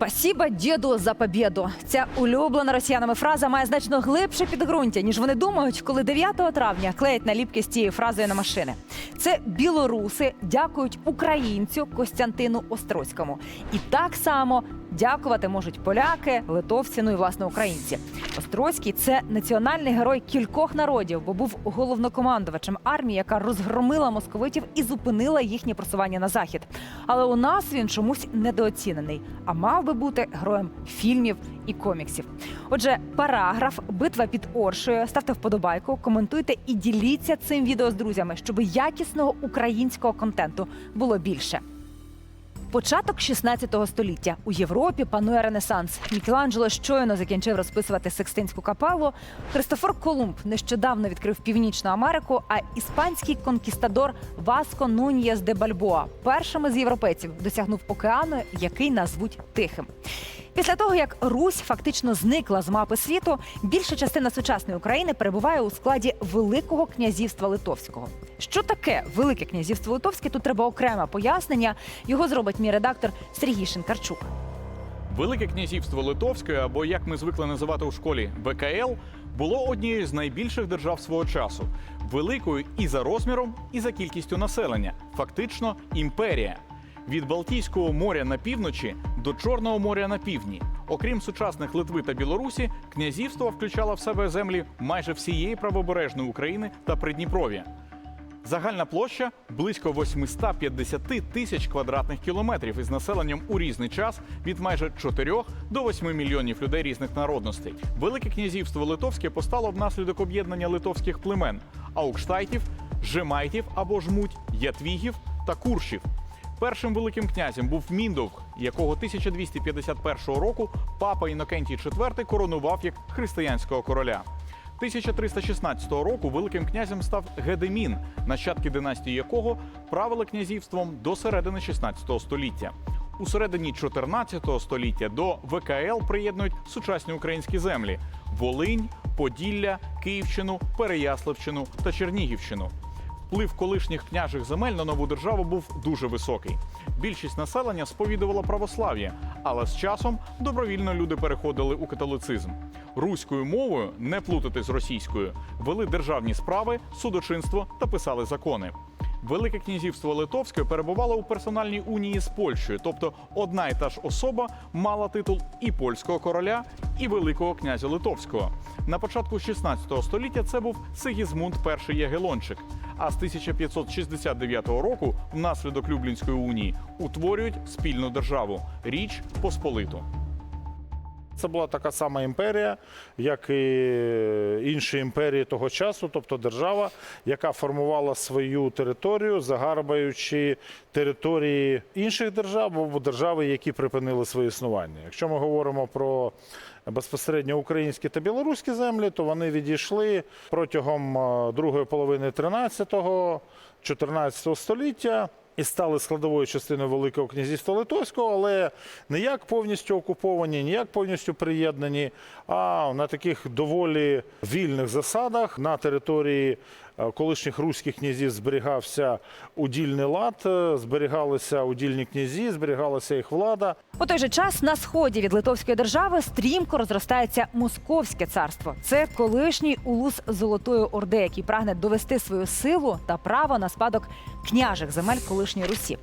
Спасіба діду за побєду. Ця улюблена росіянами фраза має значно глибше підґрунтя, ніж вони думають, коли 9 травня клеять наліпки з цією фразою на машини. Це білоруси дякують українцю Костянтину Острозькому. І так само дякувати можуть поляки, литовці, ну і власне українці. Острозький це національний герой кількох народів, бо був головнокомандувачем армії, яка розгромила московитів і зупинила їхнє просування на захід. Але у нас він чомусь недооцінений, а мав би бути героєм фільмів і коміксів. Отже, параграф Битва під Оршею. Ставте вподобайку, коментуйте і діліться цим відео з друзями, щоб якісного українського контенту було більше. Початок 16 століття у Європі панує Ренесанс. Мікеланджело щойно закінчив розписувати Секстинську капелу. Христофор Колумб нещодавно відкрив Північну Америку. А іспанський конкістадор Васко Нуньєс де Бальбоа першими з європейців досягнув океану, який назвуть Тихим. Після того, як Русь фактично зникла з мапи світу, більша частина сучасної України перебуває у складі Великого князівства Литовського. Що таке Велике князівство Литовське? Тут треба окреме пояснення. Його зробить мій редактор Сергій Шинкарчук. Велике князівство Литовське, або як ми звикли називати у школі ВКЛ, було однією з найбільших держав свого часу, великою і за розміром, і за кількістю населення, фактично імперія. Від Балтійського моря на півночі до Чорного моря на півдні. Окрім сучасних Литви та Білорусі, князівство включало в себе землі майже всієї правобережної України та Придніпров'я. Загальна площа близько 850 тисяч квадратних кілометрів із населенням у різний час від майже 4 до 8 мільйонів людей різних народностей. Велике князівство Литовське постало внаслідок об'єднання литовських племен аукштайтів, жемайтів або жмуть, ятвігів та куршів. Першим великим князем був Міндовг, якого 1251 року папа Інокентій IV коронував як християнського короля. 1316 року великим князем став Гедемін, нащадки династії якого правили князівством до середини 16 століття. У середині 14 століття до ВКЛ приєднують сучасні українські землі: Волинь, Поділля, Київщину, Переяславщину та Чернігівщину. Вплив колишніх княжих земель на нову державу був дуже високий. Більшість населення сповідувала православ'я, але з часом добровільно люди переходили у католицизм. Руською мовою, не плутати з російською, вели державні справи, судочинство та писали закони. Велике князівство Литовське перебувало у персональній унії з Польщею, тобто одна і та ж особа мала титул і польського короля, і великого князя Литовського. На початку 16 століття це був Сигізмунд І Ягелончик. А з 1569 року, внаслідок Люблінської унії, утворюють спільну державу Річ Посполиту. Це була така сама імперія, як і інші імперії того часу, тобто держава, яка формувала свою територію, загарбаючи території інших держав або держави, які припинили своє існування. Якщо ми говоримо про безпосередньо українські та білоруські землі, то вони відійшли протягом е, другої половини 13-14 століття. І стали складовою частиною Великого князівства Литовського, але не як повністю окуповані, ні як повністю приєднані, а на таких доволі вільних засадах на території колишніх руських князів зберігався удільний лад, е, зберігалися удільні князі, зберігалася їх влада. У той же час на сході від Литовської держави стрімко розростається Московське царство. Це колишній улус Золотої Орди, який прагне довести свою силу та право на спадок княжих земель колишньої Русі.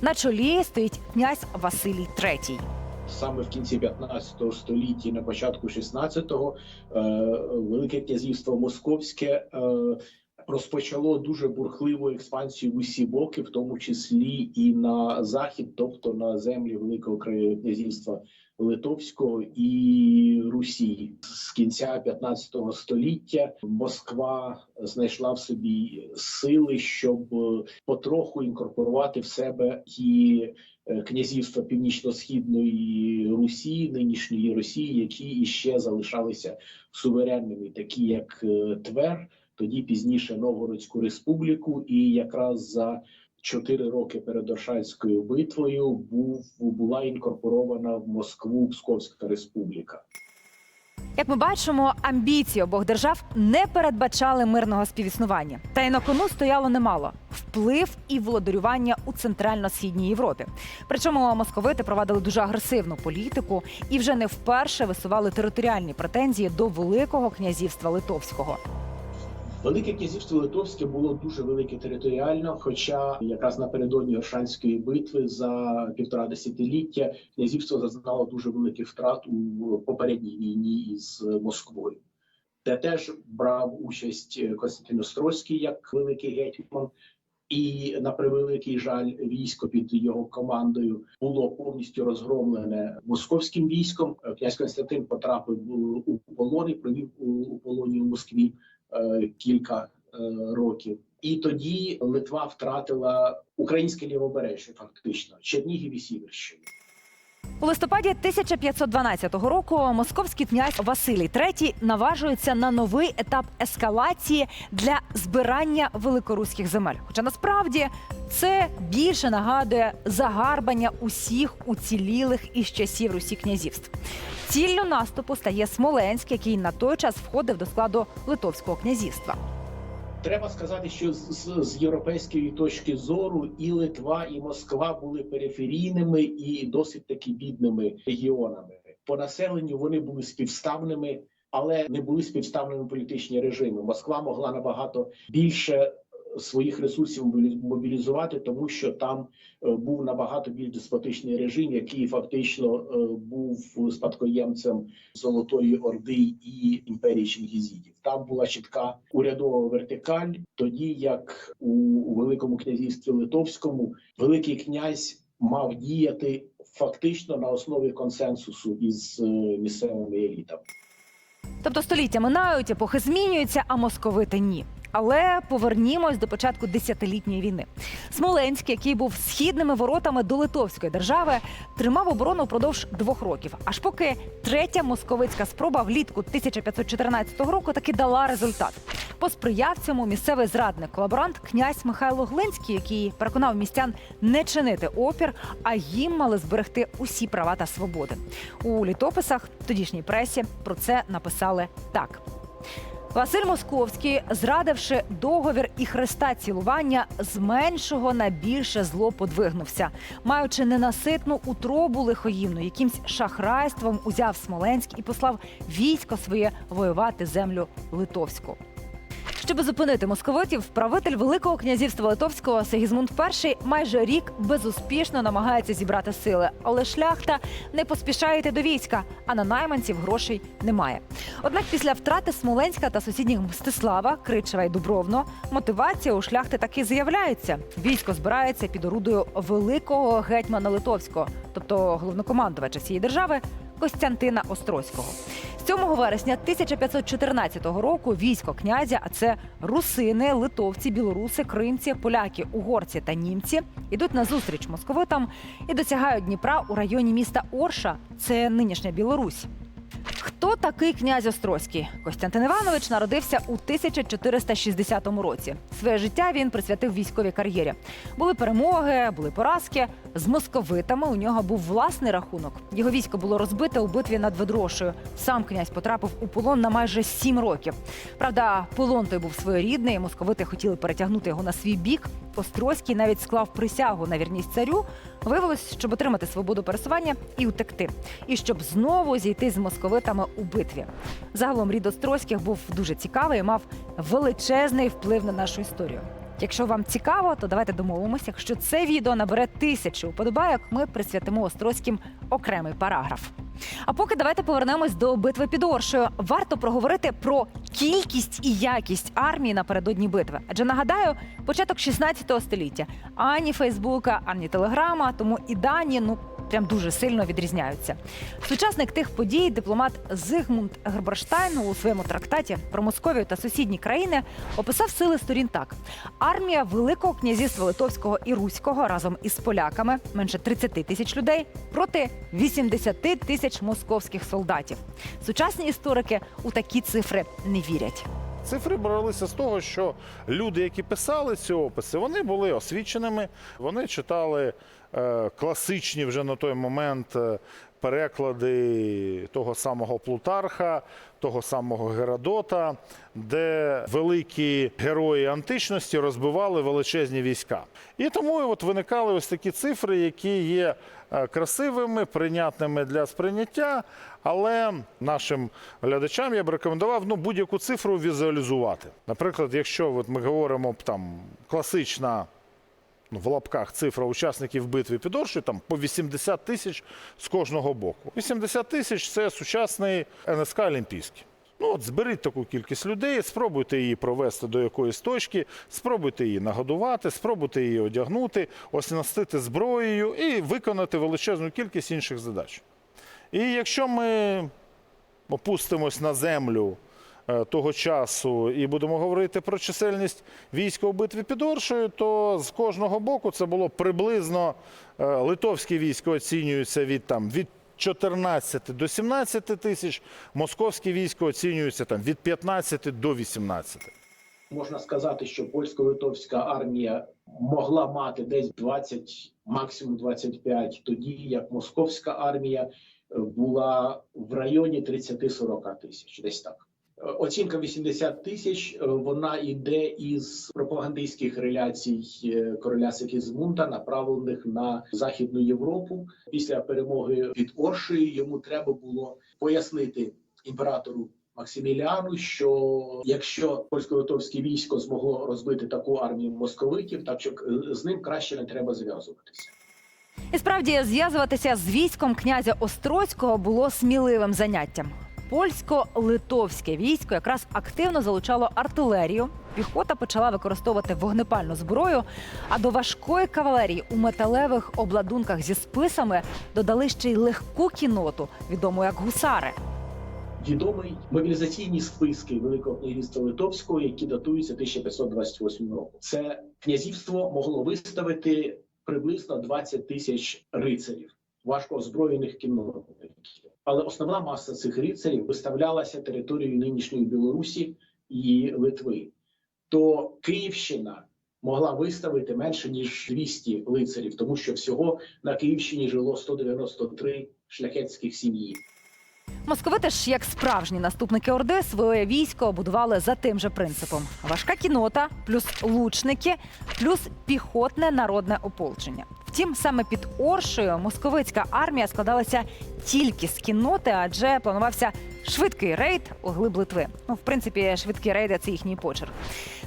На чолі стоїть князь Василій III. Саме в кінці 15 століття, на початку 16-го, е, Велике князівство Московське е, розпочало дуже бурхливу експансію в усі боки, в тому числі і на захід, тобто на землі Великого князівства Литовського і Русі. З кінця 15 століття Москва знайшла в собі сили, щоб е, потроху інкорпорувати в себе ті е, князівства північно-східної Русі, нинішньої Росії, які іще залишалися суверенними, такі як е, Твер, тоді пізніше Новгородську республіку, і якраз за чотири роки перед Оршанською битвою був була інкорпорована в Москву Псковська республіка. Як ми бачимо, амбіції обох держав не передбачали мирного співіснування. Та й на кону стояло немало. Вплив і володарювання у центрально-східній Європі. Причому московити провадили дуже агресивну політику і вже не вперше висували територіальні претензії до Великого князівства Литовського. Велике князівство Литовське було дуже велике територіально. Хоча якраз напередодні Оршанської битви за півтора десятиліття князівство зазнало дуже великих втрат у попередній війні із Москвою. Де теж брав участь Константин Острозький як великий гетьман. І на превеликий жаль, військо під його командою було повністю розгромлене московським військом. Князь Константин потрапив у полон і провів у полоні у Москві кілька е, років. І тоді Литва втратила українське лівобережжя, фактично Чернігів і Сіверщину. У листопаді 1512 року московський князь Василій III наважується на новий етап ескалації для збирання великоруських земель. Хоча насправді це більше нагадує загарбання усіх уцілілих із часів Русі князівств. Ціллю наступу стає Смоленськ, який на той час входив до складу Литовського князівства. Треба сказати, що з, з, європейської точки зору і Литва, і Москва були периферійними і досить таки бідними регіонами. По населенню вони були співставними, але не були співставними політичні режими. Москва могла набагато більше своїх ресурсів мобілізувати, тому що там е, був набагато більш деспотичний режим, який фактично е, був спадкоємцем Золотої Орди і імперії Чингізідів. Там була чітка урядова вертикаль, тоді як у, Великому князівстві Литовському великий князь мав діяти фактично на основі консенсусу із е, місцевими елітами. Тобто століття минають, епохи змінюються, а московити ні. Але повернімось до початку десятилітньої війни. Смоленськ, який був східними воротами до Литовської держави, тримав оборону впродовж двох років. Аж поки третя московицька спроба влітку 1514 року таки дала результат. Посприяв цьому місцевий зрадник колаборант князь Михайло Глинський, який переконав містян не чинити опір, а їм мали зберегти усі права та свободи. У літописах тодішній пресі про це написали так. Василь Московський, зрадивши договір і хреста цілування, з меншого на більше зло подвигнувся, маючи ненаситну утробу лихоївну, якимсь шахрайством узяв Смоленськ і послав військо своє воювати землю литовську. Щоб зупинити московитів, правитель Великого князівства Литовського Сигізмунд І майже рік безуспішно намагається зібрати сили, але шляхта не поспішає йти до війська, а на найманців грошей немає. Однак після втрати Смоленська та сусідніх Мстислава, Кричева і Дубровно, мотивація у шляхти таки з'являється. Військо збирається під орудою великого гетьмана Литовського, тобто головнокомандувача цієї держави Костянтина Острозького. 7 вересня 1514 року військо князя, а це русини, литовці, білоруси, кримці, поляки, угорці та німці, ідуть на зустріч московитам і досягають Дніпра у районі міста Орша. Це нинішня Білорусь. Хто такий князь Острозький? Костянтин Іванович народився у 1460 році. Своє життя він присвятив військовій кар'єрі. Були перемоги, були поразки. З московитами у нього був власний рахунок. Його військо було розбите у битві над Ведрошою. Сам князь потрапив у полон на майже сім років. Правда, полон той був своєрідний. Московити хотіли перетягнути його на свій бік. Острозький навіть склав присягу на вірність царю. Виявилось, щоб отримати свободу пересування і утекти, і щоб знову зійти з московитами у битві. Загалом рід Острозьких був дуже цікавий і мав величезний вплив на нашу історію. Якщо вам цікаво, то давайте домовимося. Якщо це відео набере тисячу вподобайок, ми присвятимо Острозьким окремий параграф. А поки давайте повернемось до битви під Оршею. Варто проговорити про кількість і якість армії напередодні битви. Адже нагадаю, початок 16 століття ані Фейсбука, ані Телеграма, тому і дані ну прям дуже сильно відрізняються. Сучасник тих подій, дипломат Зигмунд Герберштайн у своєму трактаті про Московію та сусідні країни описав сили сторін так: армія Великого князівства Литовського і Руського разом із поляками менше 30 тисяч людей проти 80 тисяч московських солдатів. Сучасні історики у такі цифри не вірять. Цифри бралися з того, що люди, які писали ці описи, вони були освіченими, вони читали класичні вже на той момент е, переклади того самого Плутарха, того самого Геродота, де великі герої античності розбивали величезні війська. І тому от виникали ось такі цифри, які є е, красивими, прийнятними для сприйняття. Але нашим глядачам я б рекомендував ну, будь-яку цифру візуалізувати. Наприклад, якщо от ми говоримо там класична ну, в лапках цифра учасників битви під Оршею, там по 80 тисяч з кожного боку. 80 тисяч це сучасний НСК Олімпійський. Ну от зберіть таку кількість людей, спробуйте її провести до якоїсь точки, спробуйте її нагодувати, спробуйте її одягнути, оснастити зброєю і виконати величезну кількість інших задач. І якщо ми опустимось на землю того часу і будемо говорити про чисельність війська у битві під Оршею, то з кожного боку це було приблизно е, литовське військо оцінюється від там від 14 до 17 тисяч, московське військо оцінюється там від 15 до 18. Можна сказати, що польсько-литовська армія могла мати десь 20, максимум 25, тоді як московська армія е, була в районі 30-40 тисяч, десь так. Е, Оцінка 80 тисяч е, вона йде із пропагандистських реляцій е, короля Сигізмунда, направлених на західну Європу. Після перемоги від Оршею йому треба було пояснити імператору Максиміліану, що якщо польсько-литовське військо змогло розбити таку армію московитів, так що з ним краще не треба зв'язуватися. І справді зв'язуватися з військом князя Острозького було сміливим заняттям. Польсько-литовське військо якраз активно залучало артилерію. Піхота почала використовувати вогнепальну зброю. А до важкої кавалерії у металевих обладунках зі списами додали ще й легку кіноту, відому як гусари. Відомий мобілізаційні списки Великого князівства Литовського, які датуються 1528 року. Це князівство могло виставити приблизно 20 тисяч рицарів, важко озброєних кіннотників. Але основна маса цих рицарів виставлялася територією нинішньої Білорусі і Литви. То Київщина могла виставити менше ніж 200 лицарів, тому що всього на Київщині жило 193 шляхетських сім'ї. Московити ж, як справжні наступники Орди, своє військо будували за тим же принципом: важка кінота, плюс лучники, плюс піхотне народне ополчення. Втім, саме під Оршею московицька армія складалася тільки з кінноти, адже планувався швидкий рейд у глиб Литви. Ну, в принципі, швидкі рейди це їхній почерк.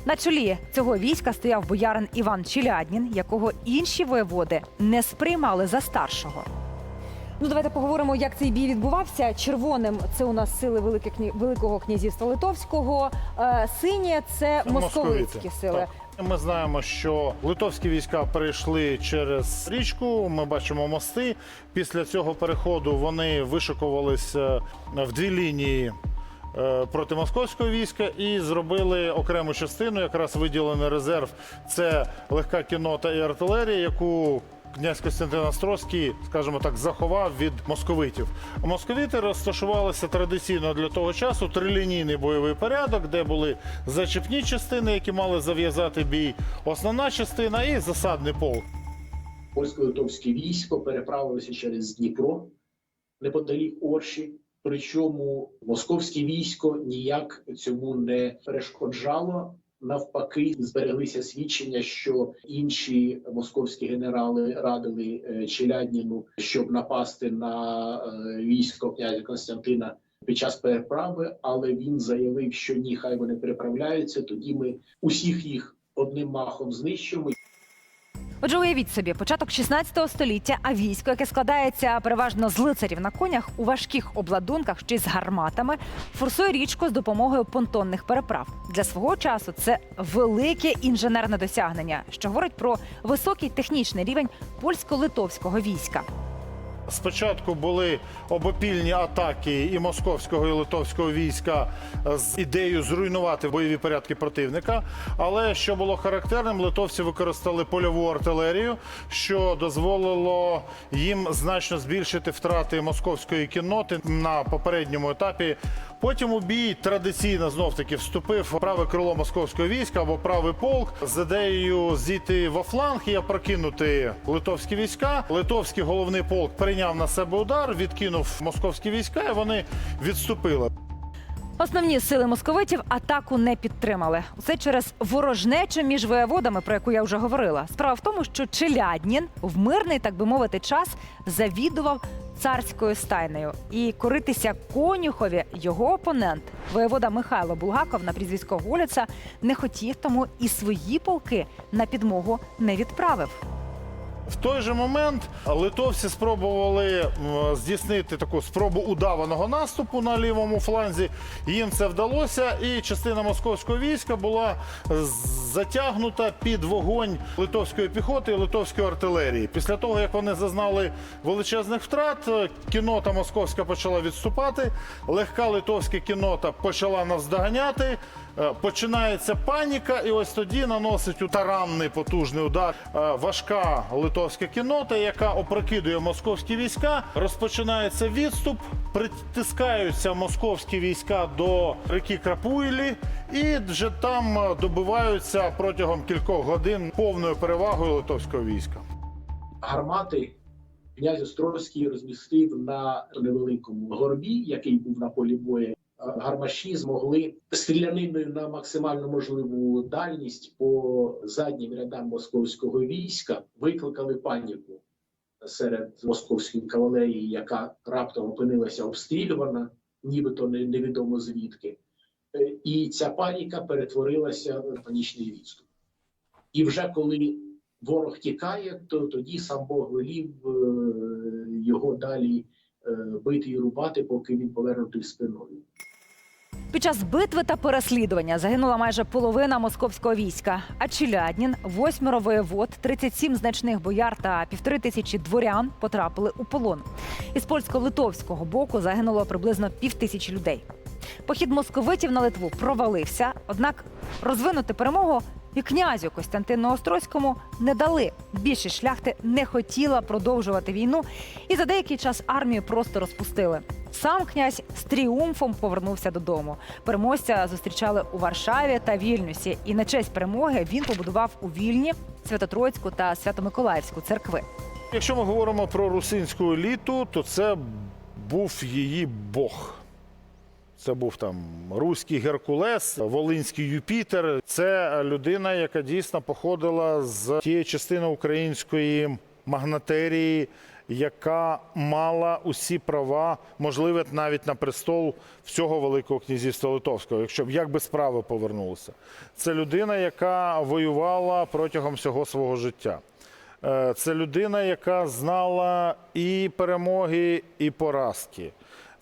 На чолі цього війська стояв боярин Іван Челяднін, якого інші воєводи не сприймали за старшого. Ну, давайте поговоримо, як цей бій відбувався. Червоним це у нас сили Велике Кні... Великого князівства Литовського. Е, синє це московицькі сили. Ми знаємо, що литовські війська перейшли через річку. Ми бачимо мости. Після цього переходу вони вишикувалися в дві лінії. е, Проти московського війська і зробили окрему частину, якраз виділений резерв. Це легка кінота і артилерія, яку князь Костянтин Острозький, скажімо так, заховав від московитів. Московити розташувалися традиційно для того часу трилінійний бойовий порядок, де були зачепні частини, які мали зав'язати бій, основна частина і засадний полк. польсько-литовське військо переправилося через Дніпро неподалік Орші. Причому московське військо ніяк цьому не перешкоджало. Навпаки, збереглися свідчення, що інші московські генерали радили е, Челядніну, щоб напасти на е, військо князя Константина під час переправи. Але він заявив, що ні, хай вони переправляються. Тоді ми усіх їх одним махом знищимо. Отже, уявіть собі, початок 16 століття, а військо, яке складається переважно з лицарів на конях у важких обладунках чи з гарматами, форсує річку з допомогою понтонних переправ. Для свого часу це велике інженерне досягнення, що говорить про високий технічний рівень польсько-литовського війська. Спочатку були обопільні атаки і московського і литовського війська з ідеєю зруйнувати бойові порядки противника. Але що було характерним, литовці використали польову артилерію, що дозволило їм значно збільшити втрати московської кінноти на попередньому етапі Потім у бій традиційно знов таки вступив праве крило московського війська або правий полк з ідеєю зійти во фланг і опрокинути литовські війська. Литовський головний полк прийняв на себе удар, відкинув московські війська, і вони відступили. Основні сили московитів атаку не підтримали. Це через ворожнечу між воєводами, про яку я вже говорила. Справа в тому, що Челяднін в мирний, так би мовити, час завідував царською стайнею. І коритися конюхові його опонент, воєвода Михайло Булгаков на прізвисько Голіца, не хотів, тому і свої полки на підмогу не відправив. В той же момент литовці спробували здійснити таку спробу удаваного наступу на лівому фланзі. Їм це вдалося, і частина московського війська була затягнута під вогонь литовської піхоти і литовської артилерії. Після того, як вони зазнали величезних втрат, е, кінота московська почала відступати, легка литовська кінота почала навздоганяти. Е, Починається паніка, і ось тоді наносить таранний потужний удар е, важка литовська кінота, яка опрокидує московські війська. Розпочинається відступ, притискаються московські війська до реки Крапуйлі, і вже там е, добиваються протягом кількох годин повною перевагою литовського війська. гармати князь Острозький розмістив на невеликому горбі, який був на полі бою. Гармаші змогли стріляниною на максимально можливу дальність по заднім рядам московського війська викликали паніку серед московської кавалерії, яка раптом опинилася обстрілювана, нібито невідомо звідки. Е, І ця паніка перетворилася в панічний відступ. І вже коли ворог тікає, то тоді сам Бог велів е, його далі е, бити і рубати, поки він повернутий спиною. Під час битви та переслідування загинула майже половина московського війська. А Челяднін, восьмеро воєвод, 37 значних бояр та півтори тисячі дворян потрапили у полон. Із польсько-литовського боку загинуло приблизно півтисячі людей. Похід московитів на Литву провалився, однак розвинути перемогу і князю Костянтину Острозькому не дали. Більшість шляхти не хотіла продовжувати війну, і за деякий час армію просто розпустили. Сам князь з тріумфом повернувся додому. Переможця зустрічали у Варшаві та Вільнюсі. І на честь перемоги він побудував у Вільні Святотроїцьку та Свято-Миколаївську церкви. Якщо ми говоримо про русинську еліту, то це був її Бог. Це був там руський Геркулес, Волинський Юпітер. Це людина, яка дійсно походила з тієї частини української магнатерії, яка мала усі права, можливе навіть на престол всього Великого князівства Литовського, якщо б як би справи повернулися. Це людина, яка воювала протягом всього свого життя. Е, Це людина, яка знала і перемоги, і поразки.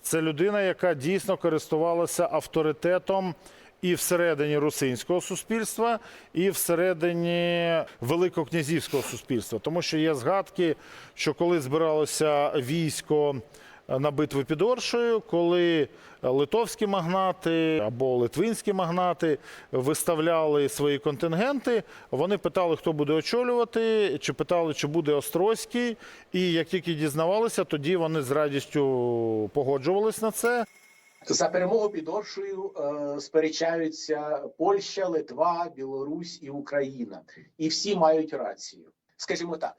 Це людина, яка дійсно користувалася авторитетом і всередині русинського суспільства, і всередині великокнязівського суспільства. Тому що є згадки, що коли збиралося військо на битву під Оршею, коли литовські магнати або литвинські магнати виставляли свої контингенти, вони питали, хто буде очолювати, чи питали, чи буде Острозький. І як тільки дізнавалися, тоді вони з радістю погоджувались на це. За перемогу під Оршею е, сперечаються Польща, Литва, Білорусь і Україна. І всі мають рацію. Скажімо так,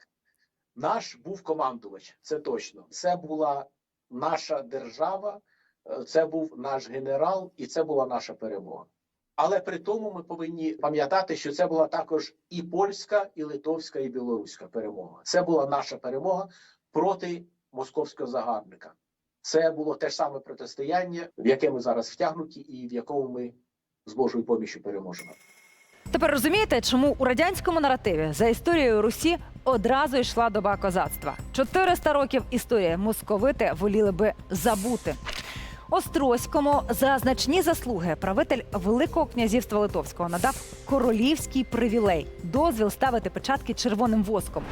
наш був командувач, це точно. Це була наша держава, е, це був наш генерал, і це була наша перемога. Але при тому ми повинні пам'ятати, що це була також і польська, і литовська, і білоруська перемога. Це була наша перемога проти московського загарбника. Це було те ж саме протистояння, в яке ми зараз втягнуті, і в якому ми з Божою поміччю переможемо. Тепер розумієте, чому у радянському наративі за історією Русі одразу йшла доба козацтва. 400 років історії московити воліли би забути. Острозькому за значні заслуги правитель Великого князівства Литовського надав королівський привілей дозвіл ставити печатки червоним воском.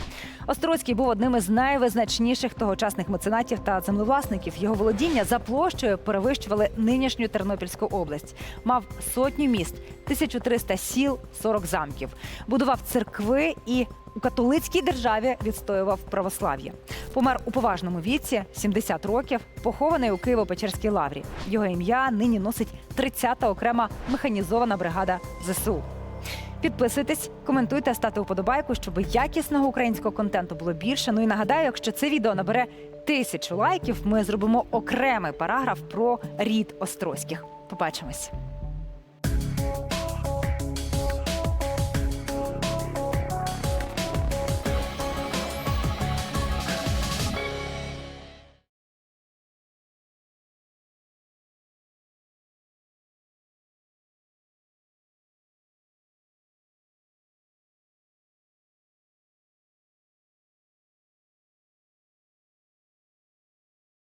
Острозький був одним із найвизначніших тогочасних меценатів та землевласників. Його володіння за площею перевищували нинішню Тернопільську область. Мав сотню міст, 1300 сіл, 40 замків. Будував церкви і у католицькій державі відстоював православ'я. Помер у поважному віці, 70 років, похований у Києво-Печерській лаврі. Його ім'я нині носить 30-та окрема механізована бригада ЗСУ. Підписуйтесь, коментуйте, ставте вподобайку, щоб якісного українського контенту було більше. Ну і нагадаю, якщо це відео набере тисячу лайків, ми зробимо окремий параграф про рід Острозьких. Побачимось.